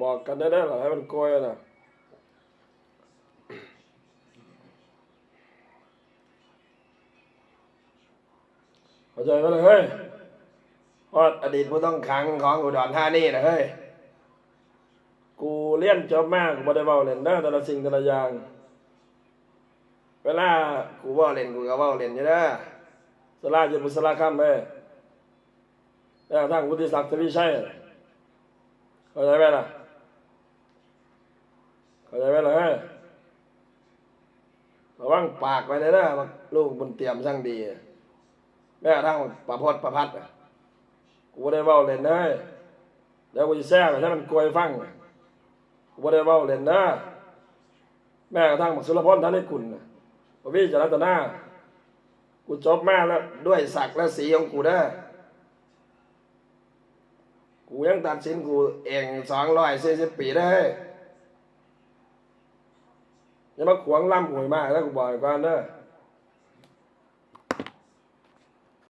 บอกกันได้ได้หรอให้มันโกยน่ะเข้าใจไหมล่ะเฮ้ยฮอดอดีตผู้ต้องขังของอุดรธานีนะเฮ้ย กูเรียนจบมากกูบ่ได้เว้าเล่นเด้แต่ละสิ่งแต่ละอย่าง เวลากูเว้าเล่นกูก็เว้าเล่นอยู่เด้อสลาจุบุสลาคำเอ้ยแล้วทางวุฒิศักดิ์ทวีชัยเข้าใจไหมล่ะ เข้าใจไหมล่ะเฮ้ยระวังปากไว้เลยนะลูกบุญเตรียมสั่งดี แม้กระทั่งประพดประพัดกูได้เว้าเล่นเด้อเดี๋ยวกูจะแซ่ไปให้มันกลวยฟังกูได้เว้าเล่นนะแม้กระทั่งบักสุรพลท่านได้คุณพระวิจารตนากูจบแมาแล้วด้วยศักดิ์และสีของกูเด้กูยังตัดสินกูเองสองร้อยสี่สิบปีได้ ออย่ามาขวางล่ำหวยมากแล้วกูบอกไว้ก่อนเด้อ